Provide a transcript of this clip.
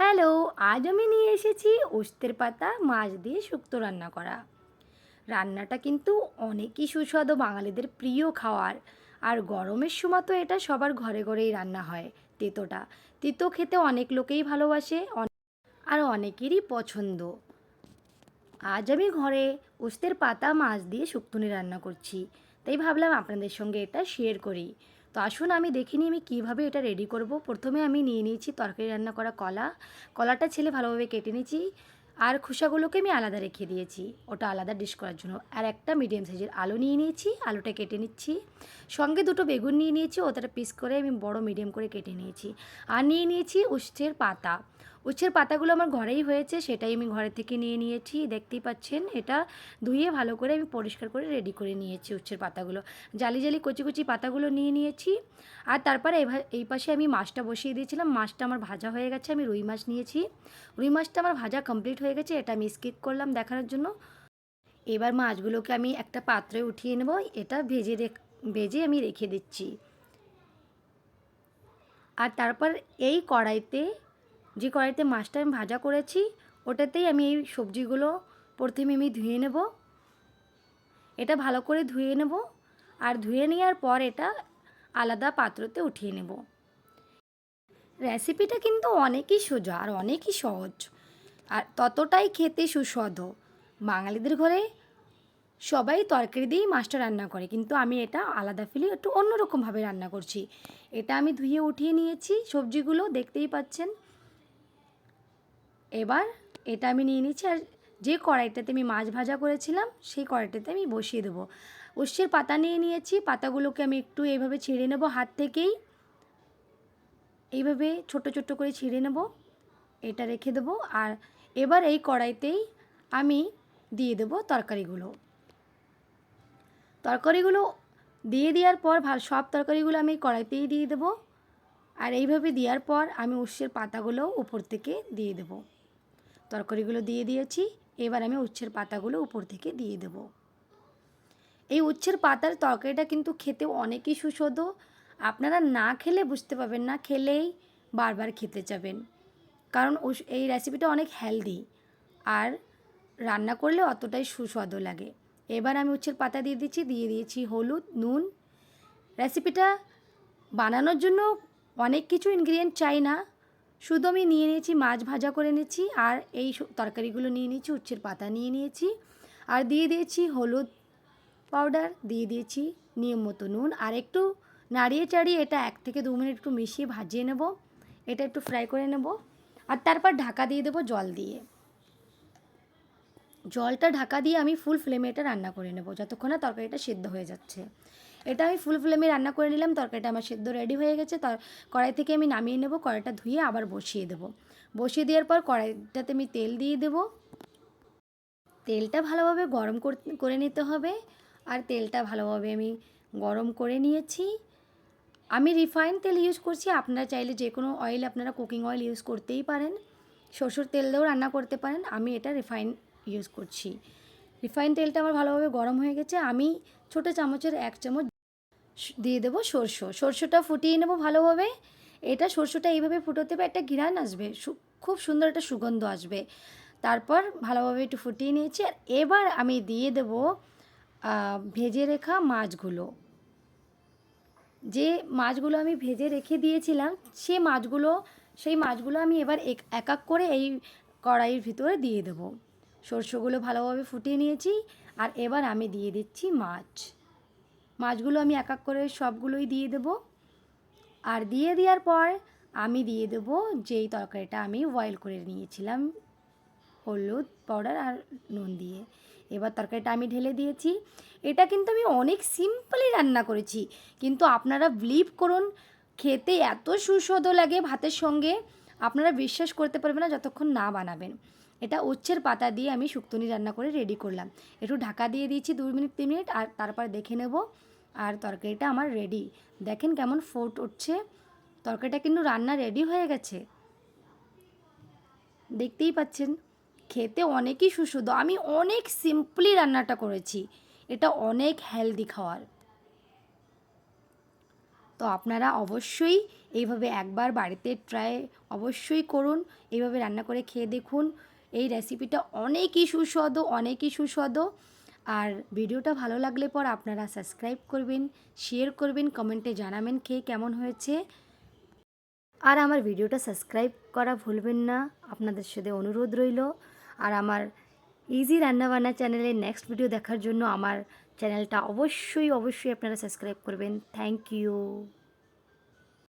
Hello, আজ আমি নিয়ে এসেছি ওস্তের পাতা, মাছ দিয়ে শুক্তো রান্না করা। রান্নাটা কিন্তু অনেকই সুস্বাদু বাঙালিদের প্রিয় খাওয়ার। আর গরমের সময় তো এটা সবার ঘরে ঘরেই রান্না হয়, তেতোটা। তেতো খেতে অনেক লোকেই ভালোবাসে আর অনেকেরই পছন্দ। আজ আমি ঘরে ওস্তের পাতা, মাছ দিয়ে শুক্তনি রান্না করছি। তাই ভাবলাম আপনাদের সঙ্গে এটা শেয়ার করি। তো আসুন আমি দেখিনি আমি কীভাবে এটা রেডি করব। প্রথমে আমি নিয়ে নিয়েছি তরকারি রান্না করা কলা। কলাটা ছেলে ভালোভাবে কেটে নিয়েছি। আর খোসাগুলোকে আমি আলাদা রেখে দিয়েছি। ওটা আলাদা ডিশ করার জন্য। আর একটা মিডিয়াম সাইজের আলু নিয়ে নিয়েছি। আলুটা কেটে নিচ্ছি। সঙ্গে দুটো বেগুন নিয়ে নিয়েছি। ওটা পিস করে আমি বড় মিডিয়াম করে কেটে নিয়েছি। আর নিয়ে নিয়েছি উষ্ঠের পাতা। উচ্ছের পাতাগুলো আমার ঘরেই হয়েছে, সেটাই আমি ঘরে থেকে নিয়ে নিয়েছি। দেখতেই পাচ্ছেন, এটা ধুয়ে ভালো করে আমি পরিষ্কার করে রেডি করে নিয়েছি উচ্ছের পাতাগুলো। জালি জালি কচি কচি পাতাগুলো নিয়ে নিয়েছি। আর তারপরে এই পাশে আমি মাছটা বসিয়ে দিয়েছিলাম। মাছটা আমার ভাজা হয়ে গেছে, আমি রুই মাছ নিয়েছি। রুই মাছটা আমার ভাজা কমপ্লিট হয়ে গেছে, এটা আমি স্কিপ করলাম দেখানোর জন্য। এবার মাছগুলোকে আমি একটা পাত্রে উঠিয়ে নেব, এটা ভেজে ভেজে আমি রেখে দিচ্ছি। আর তারপর এই কড়াইতে যে কড়াইতে মাছটা আমি ভাজা করেছি, ওটাতেই আমি এই সবজিগুলো প্রথমে আমি ধুয়ে নেব। এটা ভালো করে ধুয়ে নেব আর ধুয়ে নেওয়ার পর এটা আলাদা পাত্রতে উঠিয়ে নেব। রেসিপিটা কিন্তু অনেকই সোজা আর অনেকই সহজ আর ততটাই খেতে সুস্বাদু। বাঙালিদের ঘরে সবাই তরকারি দিয়েই মাছটা রান্না করে, কিন্তু আমি এটা আলাদা ফিলে একটু অন্যরকমভাবে রান্না করছি। এটা আমি ধুয়ে উঠিয়ে নিয়েছি, সবজিগুলো দেখতেই পাচ্ছেন। এবার এটা আমি নিয়ে নিচ্ছি আর যে কড়াইটাতে আমি মাছ ভাজা করেছিলাম, সেই কড়াইটাতে আমি বসিয়ে দেবো। উষ্যের পাতা নিয়ে নিয়েছি, পাতাগুলোকে আমি একটু এইভাবে ছিঁড়ে নেব হাত থেকেই। এইভাবে ছোট ছোট করে ছিঁড়ে নেব, এটা রেখে দেবো আর এবার এই কড়াইতেই আমি দিয়ে দেবো তরকারিগুলো। তরকারিগুলো দিয়ে দেওয়ার পর ভালো সব তরকারিগুলো আমি কড়াইতেই দিয়ে দেবো। আর এইভাবে দেওয়ার পর আমি উচ্ছের পাতাগুলো উপর থেকে দিয়ে দেবো। তরকারিগুলো দিয়ে দিয়েছি, এবার আমি উচ্ছের পাতাগুলো উপর থেকে দিয়ে দেব। এই উচ্ছের পাতার তরকারিটা কিন্তু খেতে অনেকই সুস্বাদু। আপনারা না খেলে বুঝতে পারবেন না, খেলেই বারবার খেতে যাবেন। কারণ এই রেসিপিটা অনেক হেলদি আর রান্না করলে অতটাই সুস্বাদু লাগে। এবার আমি উচ্ছের পাতা দিয়ে দিচ্ছি, দিয়ে দিয়েছি হলুদ, নুন। রেসিপিটা বানানোর জন্য অনেক কিছু ইনগ্রিডিয়েন্ট চাই না। শুধু আমি নিয়ে নিয়েছি, মাছ ভাজা করে নিয়েছি আর এই তরকারিগুলো নিয়ে নিয়েছি, উচ্ছের পাতা নিয়ে নিয়েছি। আর দিয়ে দিয়েছি হলুদ পাউডার দিয়ে দিয়েছি নিয়ম মতো নুন। আর একটু নাড়িয়ে চাড়িয়ে এটা এক থেকে দু মিনিট একটু মিশিয়ে ভাজিয়ে নেব। এটা একটু ফ্রাই করে নেব। আর তারপর ঢাকা দিয়ে দেবো জল দিয়ে। জলটা ঢাকা দিয়ে আমি ফুল ফ্লেমে এটা রান্না করে নেব, যতক্ষণ না তরকারিটা সেদ্ধ হয়ে যাচ্ছে। এটা আমি ফুল ফ্লেমে রান্না করে নিলাম, তরকারিটা আমার সেদ্ধ রেডি হয়ে গেছে। তর কড়াই থেকে আমি নামিয়ে নেব, কড়াইটা ধুয়ে আবার বসিয়ে দেব। বসিয়ে দেওয়ার পর কড়াইটাতে আমি তেল দিয়ে দেব। তেলটা ভালোভাবে গরম করে নিতে হবে। আর তেলটা ভালোভাবে আমি গরম করে নিয়েছি। আমি রিফাইন তেল ইউজ করছি, আপনারা চাইলে যে কোনো অয়েল আপনারা কুকিং অয়েল ইউজ করতেই পারেন। সরষের তেল দিয়েও রান্না করতে পারেন, আমি এটা রিফাইন ইউজ করছি। রিফাইন তেলটা আমার ভালোভাবে গরম হয়ে গেছে আমি ছোটো চামচের এক চামচ দিয়ে দেবো সরষে সরষেটা ফুটিয়ে নেব ভালোভাবে এটা সরষেটা এইভাবে ফুটোতে হবে একটা ঘিরান আসবে খুব সুন্দর একটা সুগন্ধ আসবে তারপর ভালোভাবে একটু ফুটিয়ে নিয়েছি আর এবার আমি দিয়ে দেবো ভেজে রেখা মাছগুলো যে মাছগুলো আমি ভেজে রেখে দিয়েছিলাম সে মাছগুলো সেই মাছগুলো আমি এবার এক এক করে এই কড়াইয়ের ভিতরে দিয়ে দেবো সরষেগুলো ভালোভাবে ফুটিয়ে নিয়েছি আর এবার আমি দিয়ে দিচ্ছি মাছ। মাছগুলো আমি এক এক করে সবগুলোই দিয়ে দেবো। আর দিয়ে দেওয়ার পর আমি দিয়ে দেবো যেই তরকারিটা আমি বয়েল করে নিয়েছিলাম, হলুদ পাউডার আর নুন দিয়ে। এবার তরকারিটা আমি ঢেলে দিয়েছি। এটা কিন্তু আমি অনেক সিম্পলি রান্না করেছি, কিন্তু আপনারা বিলিভ করুন, খেতে এত সুস্বাদু লাগে ভাতের সঙ্গে। আপনারা বিশ্বাস করতে পারবেন না যতক্ষণ না বানাবেন। এটা উচ্ছের পাতা দিয়ে আমি শুক্তনি রান্না করে রেডি করলাম। একটু ঢাকা দিয়ে দিয়েছি দু মিনিট, তিন মিনিট, আর তারপর দেখে নেব। আর তরকারিটা আমার রেডি দেখেন কেমন ফোট উঠছে। তরকারিটা কিন্তু রান্না রেডি হয়ে গেছে। দেখতেই পাচ্ছেন, খেতে অনেকই সুস্বাদু। আমি অনেক সিম্পলি রান্নাটা করেছি। এটা অনেক হেলদি খাওয়ার। তো আপনারা অবশ্যই এইভাবে একবার বাড়িতে ট্রাই অবশ্যই করুন। এইভাবে রান্না করে খেয়ে দেখুন। এই রেসিপিটা অনেকই সুস্বাদু অনেকই সুস্বাদু। আর ভিডিওটা ভালো লাগলে পর আপনারা সাবস্ক্রাইব করবেন শেয়ার করবেন কমেন্টে জানাবেন খেয়ে কেমন হয়েছে। আর আমার ভিডিওটা সাবস্ক্রাইব করা ভুলবেন না, আপনাদের সাথে অনুরোধ রইল। আর আমার ইজি রান্নাবান্না চ্যানেলের নেক্সট ভিডিও দেখার জন্য আমার চ্যানেলটা অবশ্যই অবশ্যই আপনারা সাবস্ক্রাইব করবেন। Thank you